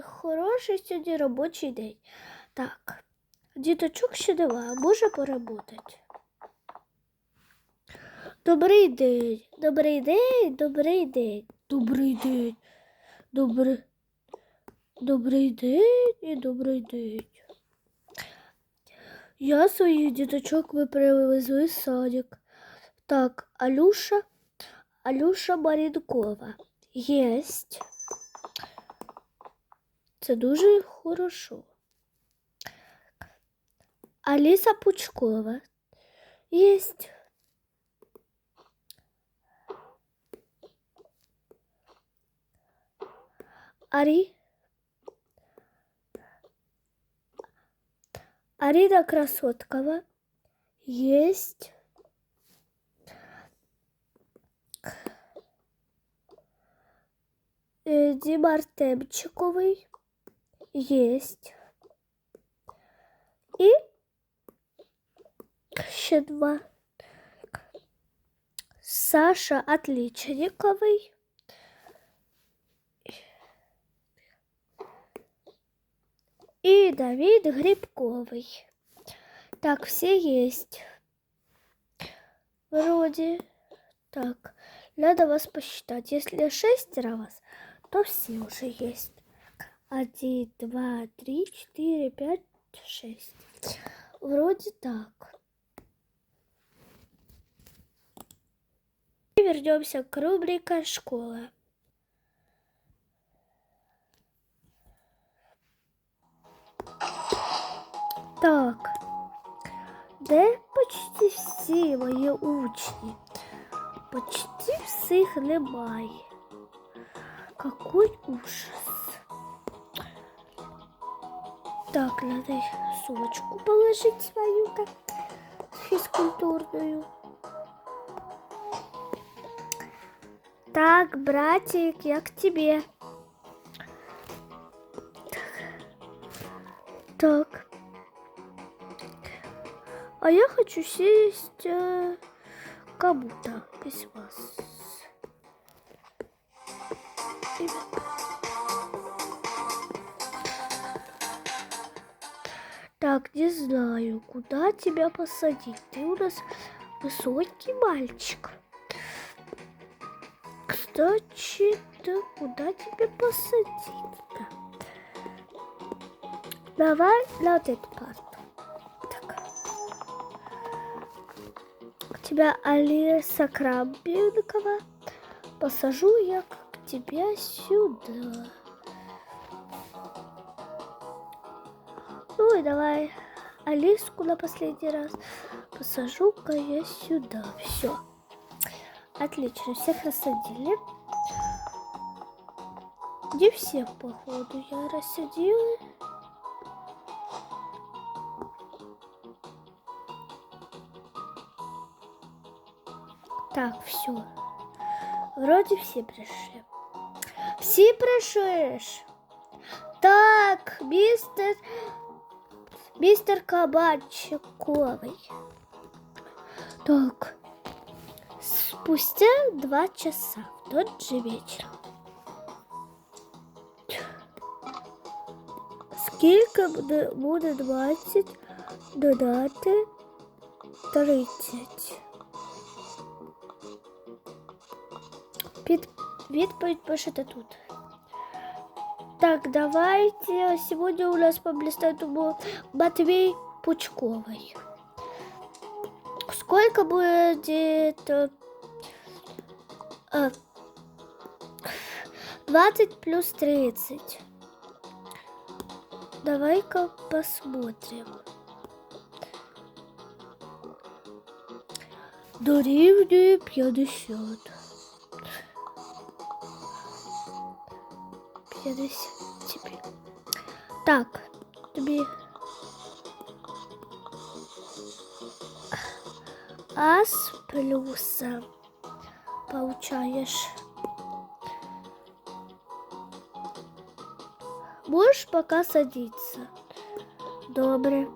хороший сьогодні робочий день. Так, діточок ще нема, може поработати. Добрий день, добрий день, добрий день, добрий день, добрий, добрий день і добрий день. Я своїх діточок ви привезли в садик. Так, Алюша, Алюша Марінкова. Єсть. Це дуже хорошо. Аліса Пучкова. Єсть. Ари. Арина Красоткова. Есть. Дима Артемчиковый. Есть. И еще два. Саша Отличниковый. И Давид Грибковый. Так, все есть. Вроде. Так, надо вас посчитать. Если шестеро вас, то все уже есть. Один, два, три, четыре, пять, шесть. Вроде так. И вернемся к рубрике «Школа». Так, де почти всі мої учні? Почти всіх немає. Какой ужас. Так, надо сумочку положить свою-ка физкультурную. Так, братик, я к тебе. Так. А я хочу сесть э, как будто без вас. И- Так, не знаю, куда тебя посадить. Ты у нас высокий мальчик. Кстати, да куда тебя посадить-то? Давай на вот эту парту. Так. Тебя Алиса Крамбинкова. Посажу я к тебя сюда. И давай Алиску на последний раз посажу-ка я сюда. Все. Отлично, всех рассадили. Не всех, походу, я рассадила. Так, все. Вроде все пришли. Все пришли. Так, мистер Мистер Кабанчиковый. Так. Спустя два часа, в тот же вечер. Скільки буде, буде 20 додати 30? Під, відповідь пишете тут. Так, давайте. Сегодня у нас по блистательному Матвей Пучковый. Сколько будет э, э, 20 плюс 30? Давай-ка посмотрим. Дорівнює 50. 50 тебе. Так, тобі. А с плюсом получаешь. Можешь пока садиться. Добре.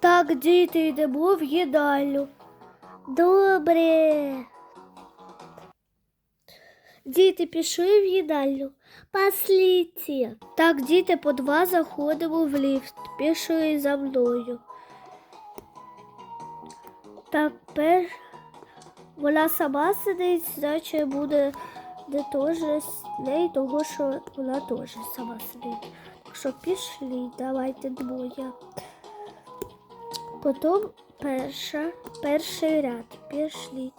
Так, діти, йдемо в їдальню. Добре. Діти пішли в їдальню. Пошліть. Так, діти по два заходимо в ліфт. Пішли за мною. Так, вона сама сидить, значить буде де теж з неї, того що вона теж сама сидить. Так що пішли, давайте двоє. Потім перша, перший ряд. Пішли.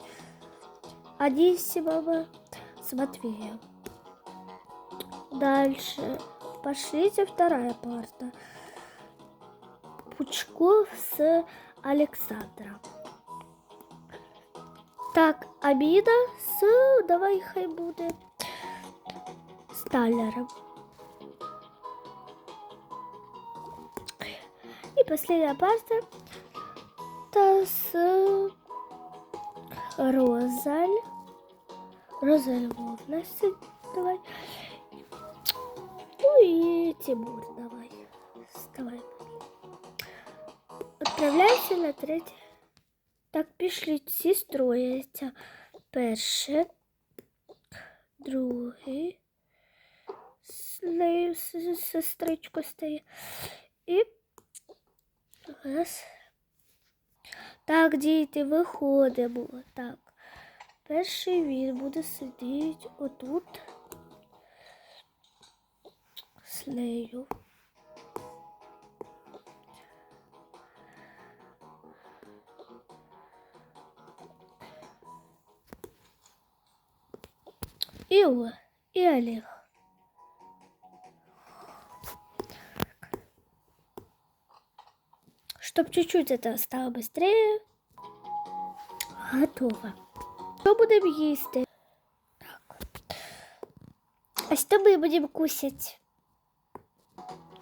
Анисимова с Матвеем. Дальше. Пошлите вторая парта. Пучков с Александром. Так, обида с, давай хай буде, Сталлером. И последняя парта та с Розаль. Розаль Вовна давай. Ну и Тимур давай. Вставай. Отправляйся на третє. Так, пішли всі строяться. Перше, другий. З нею с- стає. І раз. Так, діти, виходимо. Так. Перший він буде сидіти отут з нею. І О, і Олег. Чтоб чуть-чуть это стало быстрее. Готово. Що будемо їсти? Так. А що ми будемо кусати?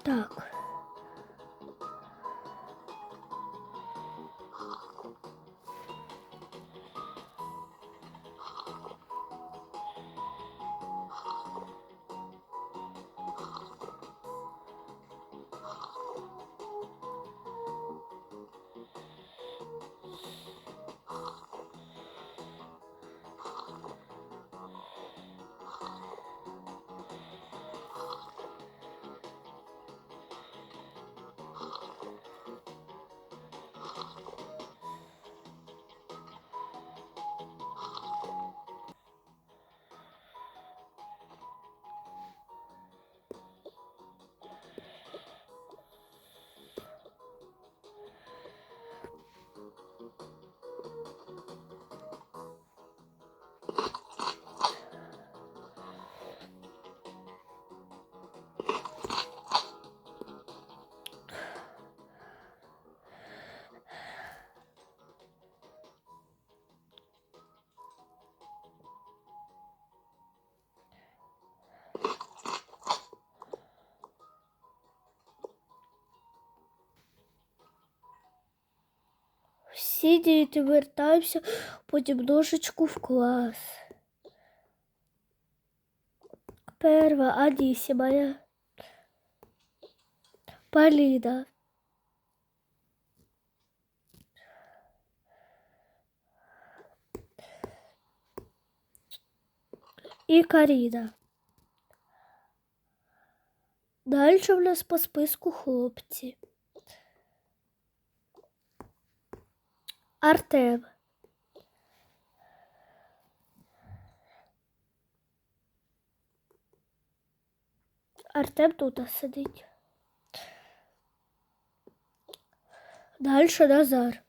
Так. Всі діти вертаємося понемножечку в клас. Перва Анісімая. Поліна. І Каріна. Далі в нас по списку хлопці. Артем. Артем тут сидить. Дальше Назар.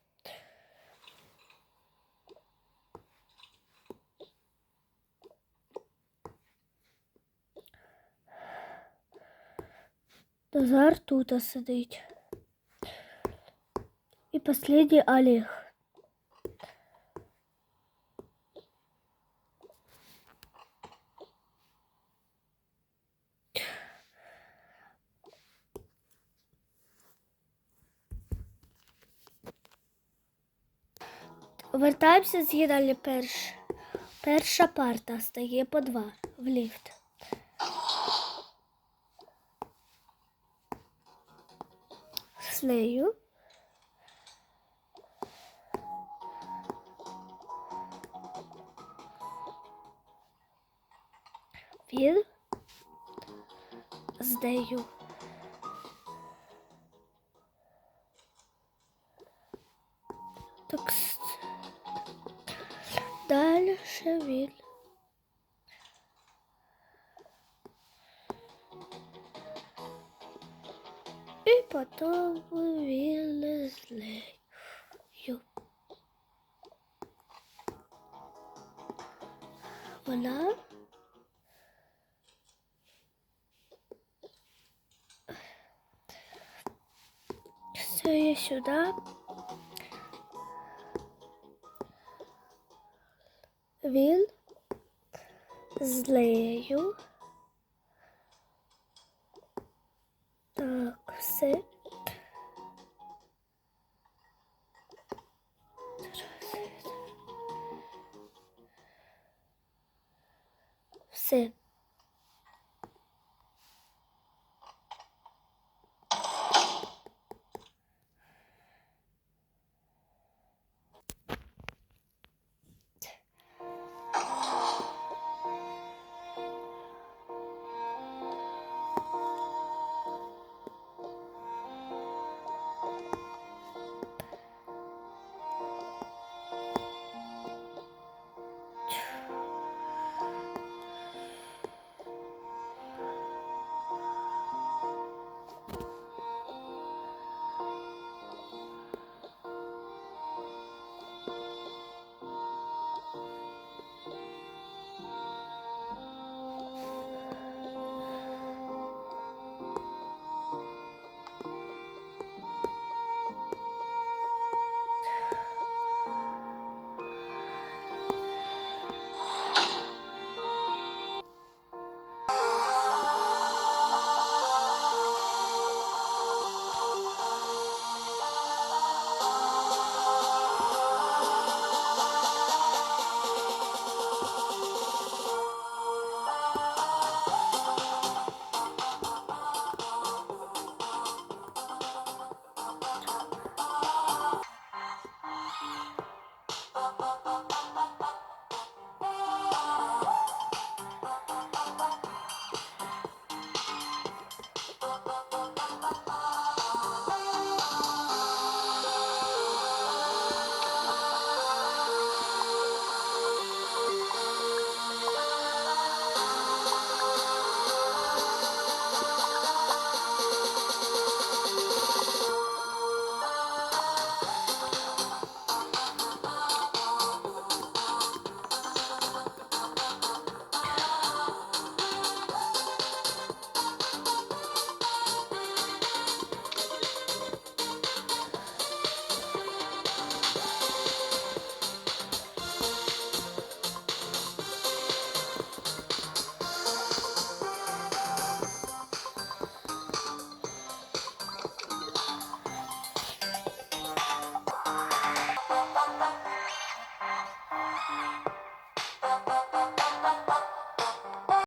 Назар тут сидить. И последний Олег. Вертаємося з їдальні перш. Перша парта стає по два в ліфт. З нею. Він з нею. Так. с- Дальше він. І потім він з нею. Вона стає сюди. він злею. Так, все. Все.